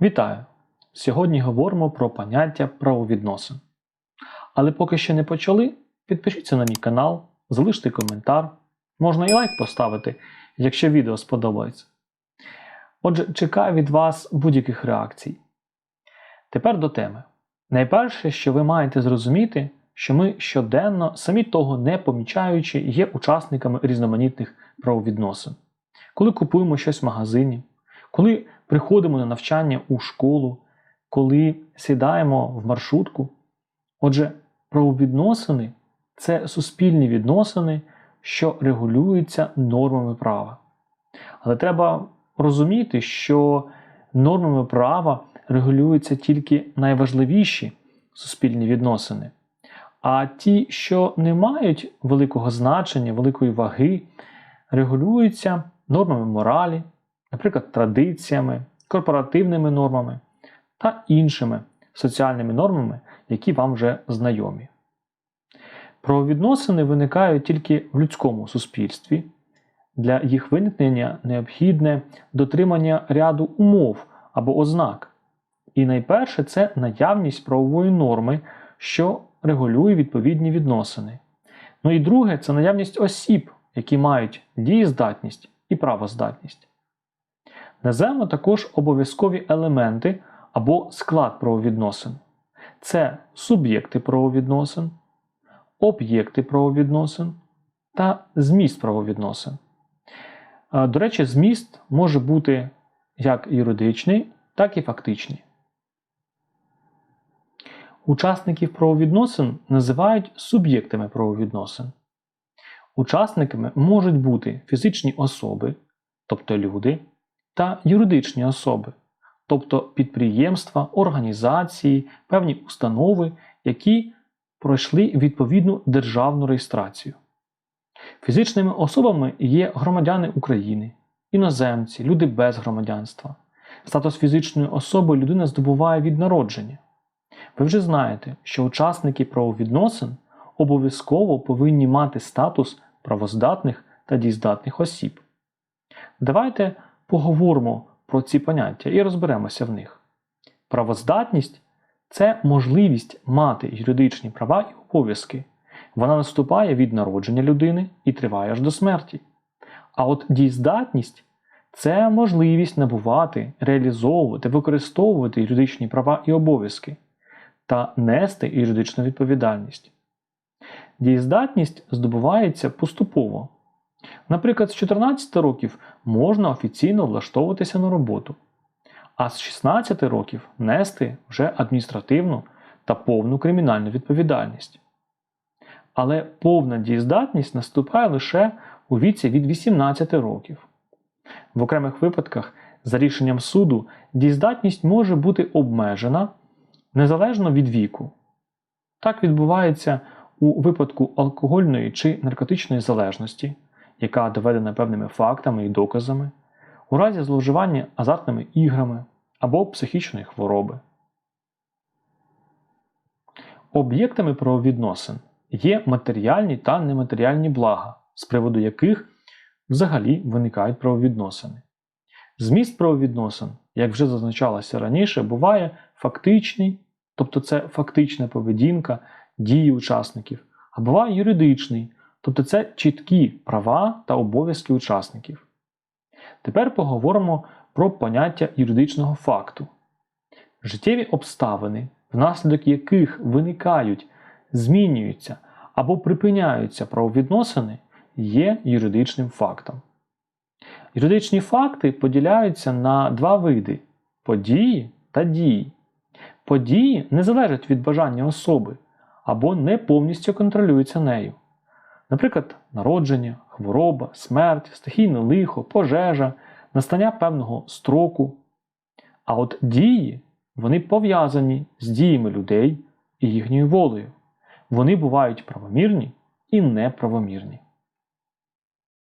Вітаю! Сьогодні говоримо про поняття правовідносин. Але поки ще не почали, підпишіться на мій канал, залиште коментар, можна і лайк поставити, якщо відео сподобається. Отже, чекаю від вас будь-яких реакцій. Тепер до теми. Найперше, що ви маєте зрозуміти, що ми щоденно, самі того не помічаючи, є учасниками різноманітних правовідносин. Коли купуємо щось в магазині, коли приходимо на навчання у школу, коли сідаємо в маршрутку. Отже, правовідносини це суспільні відносини, що регулюються нормами права. Але треба розуміти, що нормами права регулюються тільки найважливіші суспільні відносини. А ті, що не мають великого значення, великої ваги, регулюються нормами моралі, наприклад, традиціями, корпоративними нормами та іншими соціальними нормами, які вам вже знайомі. Правовідносини виникають тільки в людському суспільстві. Для їх виникнення необхідне дотримання ряду умов або ознак. І найперше це наявність правової норми, що регулює відповідні відносини. Ну і друге це наявність осіб, які мають дієздатність і правоздатність. Назвемо також обов'язкові елементи або склад правовідносин. Це суб'єкти правовідносин, об'єкти правовідносин та зміст правовідносин. До речі, зміст може бути як юридичний, так і фактичний. Учасників правовідносин називають суб'єктами правовідносин. Учасниками можуть бути фізичні особи, тобто люди, та юридичні особи, тобто підприємства, організації, певні установи, які пройшли відповідну державну реєстрацію. Фізичними особами є громадяни України, іноземці, люди без громадянства. Статус фізичної особи людина здобуває від народження. Ви вже знаєте, що учасники правовідносин обов'язково повинні мати статус правоздатних та дієздатних осіб. Давайте поговоримо про ці поняття і розберемося в них. Правоздатність це можливість мати юридичні права і обов'язки. Вона наступає від народження людини і триває аж до смерті. А от дієздатність це можливість набувати, реалізовувати, використовувати юридичні права і обов'язки та нести юридичну відповідальність. Дієздатність здобувається поступово. Наприклад, з 14 років можна офіційно влаштовуватися на роботу, а з 16 років нести вже адміністративну та повну кримінальну відповідальність. Але повна дієздатність наступає лише у віці від 18 років. В окремих випадках, за рішенням суду, дієздатність може бути обмежена незалежно від віку. Так відбувається у випадку алкогольної чи наркотичної залежності яка доведена певними фактами і доказами, у разі зловживання азартними іграми або психічної хвороби. Об'єктами правовідносин є матеріальні та нематеріальні блага, з приводу яких взагалі виникають правовідносини. Зміст правовідносин, як вже зазначалося раніше, буває фактичний, тобто це фактична поведінка дії учасників, а буває юридичний, Тобто це чіткі права та обов'язки учасників. Тепер поговоримо про поняття юридичного факту. Життєві обставини, внаслідок яких виникають, змінюються або припиняються правовідносини, є юридичним фактом. Юридичні факти поділяються на два види події та дії. Події не залежать від бажання особи або не повністю контролюються нею. Наприклад, народження, хвороба, смерть, стихійне лихо, пожежа, настання певного строку. А от дії вони пов'язані з діями людей і їхньою волею. Вони бувають правомірні і неправомірні.